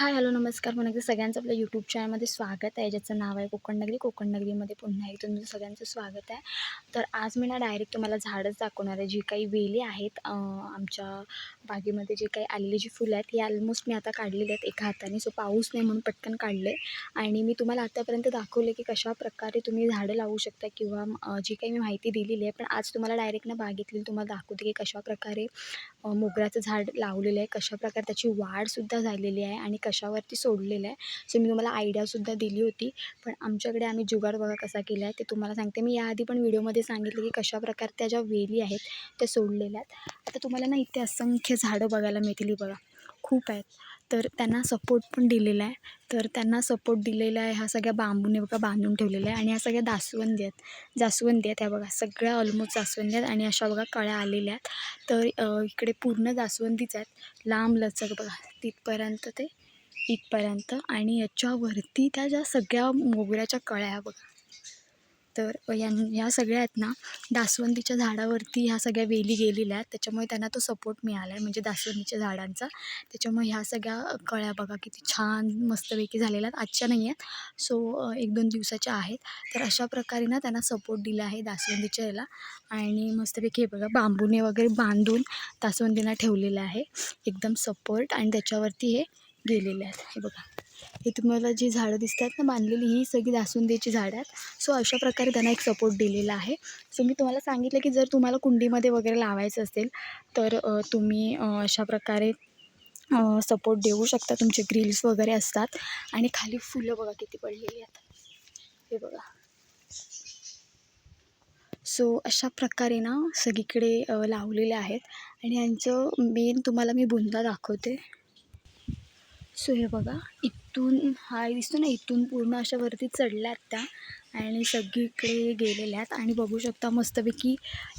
Hi hello नमस्कार. मग अगदी सगळ्यांचं आपल्या यूट्यूब चॅनलमध्ये स्वागत आहे. ज्याचं नाव आहे कोकण नगरी. कोकण नगरीमध्ये पुन्हा एकदा तुमचं सगळ्यांचं स्वागत आहे. तर आज मी ना डायरेक्ट तुम्हाला झाडच दाखवणार आहे. जी काही वेली आहेत आमच्या बागेमध्ये जे काही आलेली जी फुलं आहेत ही ऑलमोस्ट मी आता काढलेली आहेत एका हाताने. सो पाऊस नाही म्हणून पटकन काढले आणि मी तुम्हाला आतापर्यंत दाखवले की कशा प्रकारे तुम्ही झाडं लावू शकता किंवा जी काही मी माहिती दिलेली आहे. पण आज तुम्हाला डायरेक्ट ना बागेतली तुम्हाला दाखवते की कशा प्रकारे मोगऱ्याचं झाड लावलेलं आहे. कशाप्रकारे त्याची वाढसुद्धा झालेली आहे आणि कशावरती सोडलेलं आहे सो मी तुम्हाला आयडियासुद्धा दिली होती. पण आमच्याकडे आम्ही जुगाड बघा कसा केला आहे ते तुम्हाला सांगते. मी याआधी पण व्हिडिओमध्ये सांगितलं की कशाप्रकारे त्या ज्या वेली आहेत त्या सोडलेल्या आहेत. आता तुम्हाला ना इथे असंख्य झाडं बघायला मिळतील. ही बघा खूप आहेत. तर त्यांना सपोर्ट पण दिलेला आहे. तर त्यांना सपोर्ट दिलेला आहे. ह्या सगळ्या बांबूने बघा बांधून ठेवलेल्या आहे आणि ह्या सगळ्या दासवंदी आहेत. जास्वंदी आहेत ह्या बघा. सगळ्या ऑलमोस्ट जास्वंदी आहेत. आणि अशा बघा कळ्या आलेल्या आहेत. तर इकडे पूर्ण जास्वंदीच आहेत. लांब लचक बघा. तिथपर्यंत ते इथपर्यंत. आणि याच्यावरती त्या ज्या सगळ्या मोगऱ्याच्या कळ्या बघा. तर या ह्या सगळ्यात ना दासवंदीच्या झाडावरती ह्या सगळ्या वेली गेलेल्या आहेत. त्याच्यामुळे त्यांना तो सपोर्ट मिळाला आहे म्हणजे दासवंदीच्या झाडांचा. त्याच्यामुळे ह्या सगळ्या कळ्या बघा किती छान मस्तपैकी झालेल्या आहेत. आजच्या नाही आहेत. सो एक दोन दिवसाच्या आहेत. तर अशा प्रकारे ना त्यांना सपोर्ट दिला आहे दासवंदीच्या याला. आणि मस्तपैकी हे बघा बांबूने वगैरे बांधून दासवंदींना ठेवलेलं आहे. एकदम सपोर्ट आणि त्याच्यावरती हे गेलेले आहेत. हे बघा. हे तुम्हाला जी झाडं दिसतात ना बांधलेली ही सगळी दासुंदीची झाडं आहेत. सो अशा प्रकारे त्यांना एक सपोर्ट दिलेला आहे. सो मी तुम्हाला सांगितलं की जर तुम्हाला कुंडीमध्ये वगैरे लावायचं असेल तर तुम्ही अशा प्रकारे सपोर्ट देऊ शकता. तुमचे ग्रिल्स वगैरे असतात. आणि खाली फुलं बघा किती पडलेली आहेत. हे बघा. सो अशा प्रकारे ना सगळीकडे लावलेले आहेत. आणि यांचं मेन तुम्हाला मी बुंदा दाखवते. सो हे बघा. इथून हा दिसतो ना इथून पूर्ण अशा वरती चढल्यात त्या आणि सगळीकडे गेलेल्या आहेत आणि बघू शकता मस्तपैकी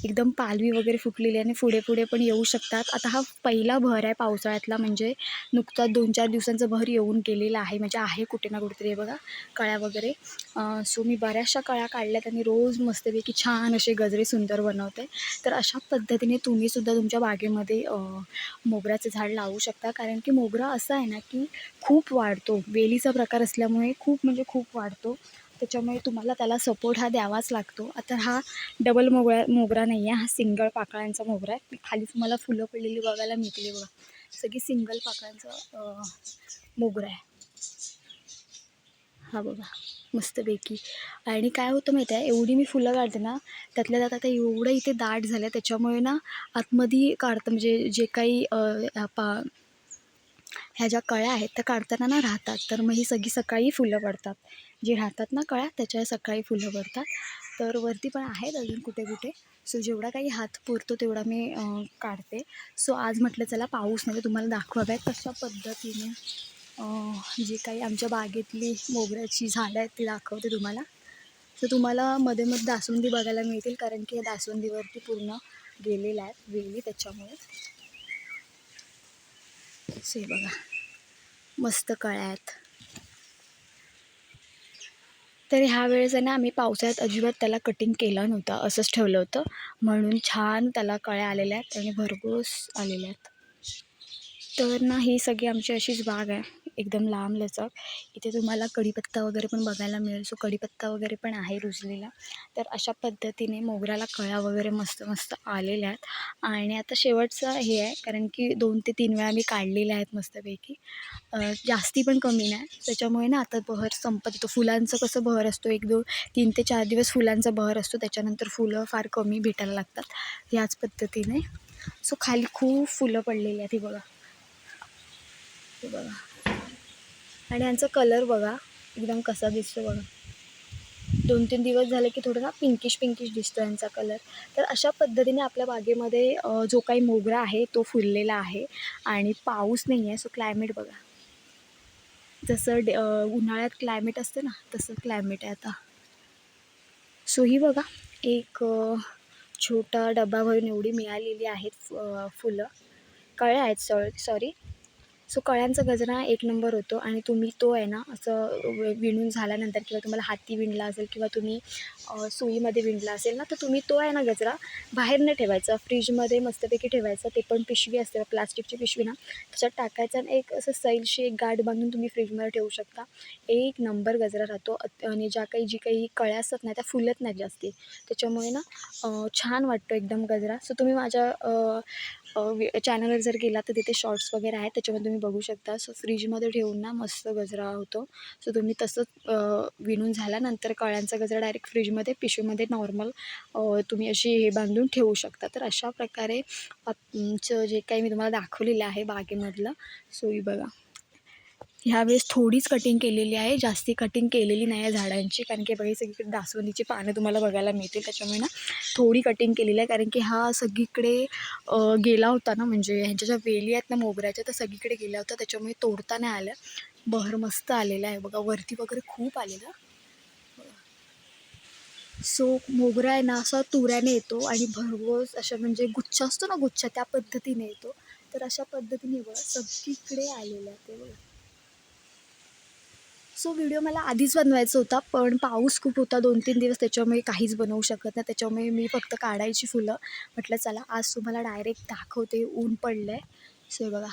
एकदम पालवी वगैरे फुटलेली आहे आणि पुढे पुढे पण येऊ शकतात. आता हा पहिला भर आहे पावसाळ्यातला म्हणजे नुकताच दोन चार दिवसांचा भर येऊन गेलेला आहे. म्हणजे आहे कुठे ना कुठेतरी हे बघा कळ्या वगैरे. सो मी बऱ्याचशा कळ्या काढल्यात आणि रोज मस्तपैकी छान असे गजरे सुंदर बनवते. तर अशा पद्धतीने तुम्हीसुद्धा तुमच्या बागेमध्ये मोगऱ्याचं झाड लावू शकता. कारण की मोगरा असा आहे ना की खूप वाढतो. वेलीचा प्रकार असल्यामुळे खूप म्हणजे खूप वाढतो. त्याच्यामुळे तुम्हाला त्याला सपोर्ट हा द्यावाच लागतो. आता हा डबल मोगरा मोगरा नाही आहे हा सिंगल पाकळ्यांचा मोगरा आहे. खाली तुम्हाला फुलं पडलेली बघायला मिळतील बघा. सगळी सिंगल पाकळ्यांचा मोगरा आहे. हा बघा मस्तपैकी. आणि काय होतं माहिती आहे? एवढी मी फुलं काढते ना त्यातल्या त्यात आता एवढं इथे दाट झालं आहे त्याच्यामुळे ना आतमध्ये काढतं. म्हणजे जे काही पा ह्या ज्या कळ्या आहेत त्या काढताना ना राहतात. तर मग ही सगळी सकाळी फुलं पडतात. जे राहतात ना कळ्या त्याच्या सकाळी फुलं पडतात. तर वरती पण आहेत अजून कुठे कुठे. सो जेवढा काही हात पुरतो तेवढा मी काढते. सो आज म्हटलं चला पाऊस म्हणजे तुम्हाला दाखवाव्यात तशा पद्धतीने जी काही आमच्या बागेतली मोगऱ्याची झाडं आहेत ती दाखवते तुम्हाला. तर तुम्हाला मध्ये मध्ये दासवंदी बघायला मिळतील कारण की हे दासवंदीवरती पूर्ण गेलेल्या आहेत वेली त्याच्यामुळे. हे बघा. मस्त कळ्या आहेत तर ह्या वेळेस आहे ना आम्ही पावसाळ्यात अजिबात त्याला कटिंग केलं नव्हतं. असंच ठेवलं होतं. म्हणून छान त्याला कळ्या आलेल्या आहेत आणि भरघोस आलेल्या आहेत. तर ना ही सगळी आमची अशीच बाग आहे. एकदम लांब लचक. इथे तुम्हाला कढीपत्ता वगैरे पण बघायला मिळेल. सो कढीपत्ता वगैरे पण आहे रुजलेला. तर अशा पद्धतीने मोगऱ्याला कळ्या वगैरे मस्त मस्त आलेल्या आहेत. आणि आता शेवटचं हे आहे कारण की दोन ते तीन वेळा मी काढलेल्या आहेत मस्तपैकी. जास्ती पण कमी नाही. त्याच्यामुळे ना आता बहर संपत येतो. फुलांचं कसं बहर असतो? एक दोन तीन ते चार दिवस फुलांचा बहर असतो. त्याच्यानंतर फुलं फार कमी भेटायला लागतात. याच पद्धतीने. सो खाली खूप फुलं पडलेली आहेत. ही बघा. हे बघा. आणि ह्यांचा कलर बघा. एकदम कसा दिसतो बघा. दोन तीन दिवस झाले की थोडं ना पिंकिश पिंकिश दिसतो यांचा कलर तर अशा पद्धतीने आपल्या बागेमध्ये जो काही मोगरा आहे तो फुललेला आहे. आणि पाऊस नाही आहे सो क्लायमेट बघा. जसं डे उन्हाळ्यात क्लायमेट असतं ना तसं क्लायमेट आहे आता. सो ही बघा एक छोटा डबा भरून एवढी मिळालेली आहेत फ- फुलं. कळ्या आहेत सॉ सॉरी सो कळ्यांचा गजरा एक नंबर होतो आणि तुम्ही तो आहे ना असं विणून झाल्यानंतर किंवा तुम्हाला हाती विणला असेल किंवा तुम्ही सुईमध्ये विणला असेल ना तर तुम्ही तो आहे ना गजरा बाहेर नाही ठेवायचा. फ्रीजमध्ये मस्तपैकी ठेवायचा. ते पण पिशवी असते प्लास्टिकची पिशवी ना. त्याच्यात टाकायचं आणि एक असं सैलशी एक गाठ बांधून तुम्ही फ्रीजमध्ये ठेवू शकता. एक नंबर गजरा राहतो. आणि ज्या काही जी काही कळ्या असतात ना त्या फुलत नाही जास्ती. त्याच्यामुळे ना छान वाटतो एकदम गजरा. सो तुम्ही माझ्या चॅनलवर जर गेला तर तिथे शॉर्ट्स वगैरे आहेत. त्याच्यामध्ये तुम्ही बघू शकता. सो फ्रीजमध्ये ठेवून ना मस्त गजरा होतो. सो तुम्ही तसंच विणून झाल्यानंतर कळ्यांचा गजरा डायरेक्ट फ्रीजमध्ये पिशवीमध्ये नॉर्मल तुम्ही अशी हे बांधून ठेवू शकता. तर अशा प्रकारे आमचं जे काही मी तुम्हाला दाखवलेलं आहे बागेमधलं सो ही बघा. ह्यावेळेस थोडीच कटिंग केलेली आहे. जास्ती कटिंग केलेली नाही आहे झाडांची. कारण की बघा सगळीकडे दासवंदीची पानं तुम्हाला बघायला मिळतील. त्याच्यामुळे ना थोडी कटिंग केलेली आहे. कारण की हा सगळीकडे गेला होता ना म्हणजे ह्यांच्या ज्या वेली आहेत ना मोगऱ्याच्या त्या सगळीकडे गेल्या होत्या. त्याच्यामुळे तोडता नाही आलं. बहर मस्त आलेला आहे. बघा वरती वगैरे खूप आलेलं. सो मोगरा आहे ना असा तुऱ्याने येतो आणि भरघोस अशा म्हणजे गुच्छ असतो ना गुच्छ त्या पद्धतीने येतो. तर अशा पद्धतीने बघा सगळीकडे आलेलं आहे ते बघा. सो व्हिडिओ मला आधीच बनवायचा होता पण पाऊस खूप होता दोन तीन दिवस त्याच्यामुळे काहीच बनवू शकत नाही. त्याच्यामुळे मी फक्त काढायची फुलं. म्हटलं चला आज तुम्हाला डायरेक्ट दाखवते ऊन पडलं आहे सो बघा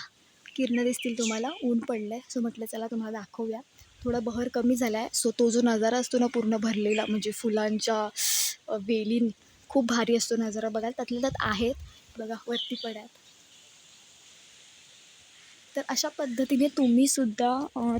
किरणं दिसतील तुम्हाला ऊन पडलं आहे सो म्हटलं चला तुम्हाला दाखवूया. थोडा बहर कमी झाला आहे सो तो जो नजारा असतो ना पूर्ण भरलेला म्हणजे फुलांच्या वेलीन खूप भारी असतो नजारा बघायला. त्यातल्या त्यात आहेत. बघा वरती पड्यात. तर अशा पद्धतीने तुम्हीसुद्धा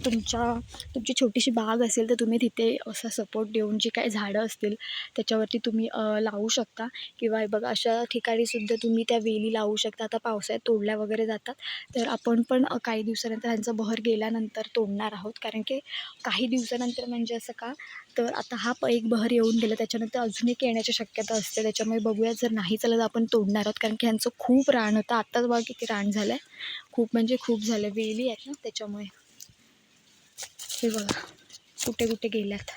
तुमच्या तुमची छोटीशी बाग असेल तर तुम्ही तिथे असा सपोर्ट देऊन जी काय झाडं असतील त्याच्यावरती तुम्ही लावू शकता. किंवा हे बघा अशा ठिकाणीसुद्धा तुम्ही त्या वेली लावू शकता. आता पावसाळ्यात तोडल्या वगैरे जातात. तर आपण पण काही दिवसानंतर ह्यांचा बहर गेल्यानंतर तोडणार आहोत. कारण की काही दिवसानंतर म्हणजे असं का तर आता हा प एक बहर येऊन गेला. त्याच्यानंतर अजून एक येण्याची शक्यता असते. त्याच्यामुळे बघूया जर नाही चालत तर आपण तोडणार आहोत. कारण की ह्यांचं खूप रान होतं. आत्ताच बघा किती रान झालं आहे खूप म्हणजे खूप झालं वेली आहेत ना त्याच्यामुळे. हे बघा. कुठे कुठे गेल्यात.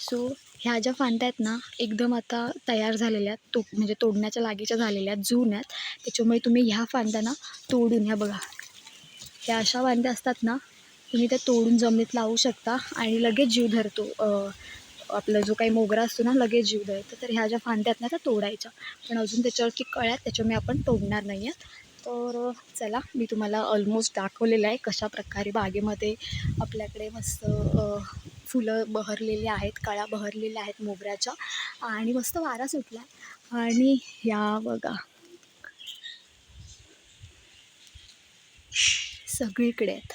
सो ह्या ज्या फांद्या आहेत ना एकदम आता तयार झालेल्या आहेत. तो म्हणजे तोडण्याच्या लागीच्या झालेल्या आहेत. जुन्या आहेत. त्याच्यामुळे तुम्ही ह्या फांद्या ना तोडून ह्या बघा. ह्या अशा फांद्या असतात ना तुम्ही त्या तोडून जमिनीत लावू शकता आणि लगेच जीव धरतो. आपला जो काही मोगरा असतो ना लगेच जीव धरतो. तर ह्या ज्या फांद्या आहेत ना त्या तोडायच्या. पण अजून त्याच्यावरती कळ्यात आहेत त्याच्यामुळे आपण तोडणार नाही आहेत तर चला मी तुम्हाला ऑलमोस्ट दाखवलेलं आहे कशा प्रकारे बागेमध्ये आपल्याकडे मस्त फुलं बहरलेली आहेत कळ्या बहरलेल्या आहेत मोगऱ्याच्या. आणि मस्त वारा सुटला आणि या बघा. सगळीकडे आहेत.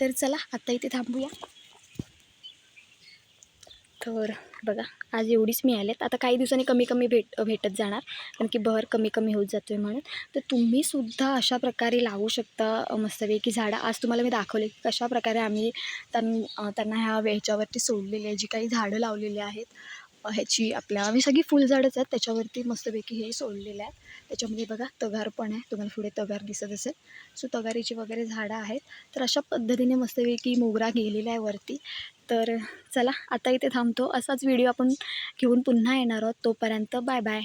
तर चला आता इथे थांबूया. तर बघा आज एवढीच मिळालेत आता काही दिवसांनी कमी कमी भेट भेटत जाणार कारण की बहर कमी कमी होत जातो आहे म्हणून. तर तुम्हीसुद्धा अशा प्रकारे लावू शकता मस्तपैकी झाडं. आज तुम्हाला मी दाखवले की कशा प्रकारे आम्ही त्यां त्यांना ह्या ह्याच्यावरती सोडलेली आहे जी काही झाडं लावलेली आहेत. ह्याची आपल्या आम्ही सगळी फुलझाडंच आहेत. त्याच्यावरती मस्तपैकी हे सोडलेलं आहे त्याच्यामध्ये बघा तगार पण आहे. तुम्हाला पुढे तगार दिसत असेल. सो तगारीची वगैरे झाडं आहेत. तर अशा पद्धतीने मस्तपैकी मोगरा गेलेला आहे वरती. तर चला आता इथे थांबतो. असाच व्हिडिओ आपण घेऊन पुन्हा येणार आहोत. तोपर्यंत बाय बाय.